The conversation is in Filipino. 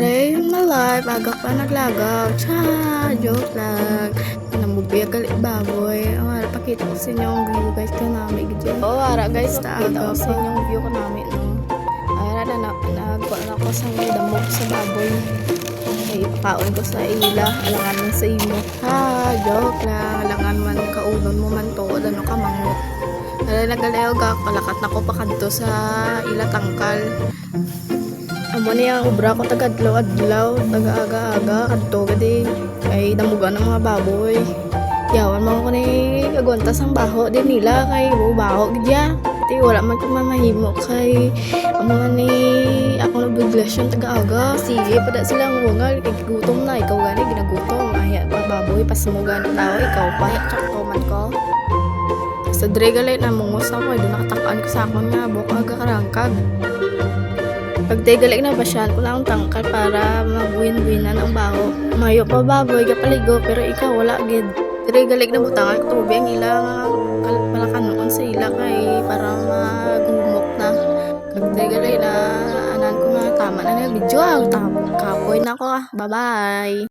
Aray, na live, aga pa naglagaw. Cha, joke lang. Namubiyag galit baboy. Awara, pakita ko sa inyo ang view guys ka namin. Gidyo. Oo, ara guys, ko sa inyo ang view ko namin. No? Ara, na, na, nagwa na ako sa mga damo sa baboy. Ay, ipakaon ko sa ila. Alangan sa imo. Ha, joke lang. Alangan man kaunon mo man to. Ano ka mangot. Aray, nagalayo ga. Kalakat na ko pa kadto sa ila tangkal. Amo niya ang ubra ko tagadlaw-adlaw, taga-aga-aga, kadto gadi. Kay damuga ng mga baboy. Yawan mo ko ni kagwantas ang baho din nila kay mo baho gidya. Ti wala man ko mamahimo kay amo ni ako na biglasyon taga-aga. Sige pada sila ngungal kay gutom na ikaw gani ginagutom. Aya pa baboy pas mo gani tao ikaw pa man ko. Sa dregalay na mungos ako, doon nakatakaan ko sa akon nga, buka aga karangkag. Pag tegalik na basyan ko lang ang tangkal para mag-win-winan ang baho. Mayo pa baboy ka paligo pero ikaw wala. Dire galik na butangan ko tubi ang ilang palakan noon sa ila kay para magumok na. Pag tegalik na anan ko na tama na nga video ah. Kapoy na ko ah. Bye-bye.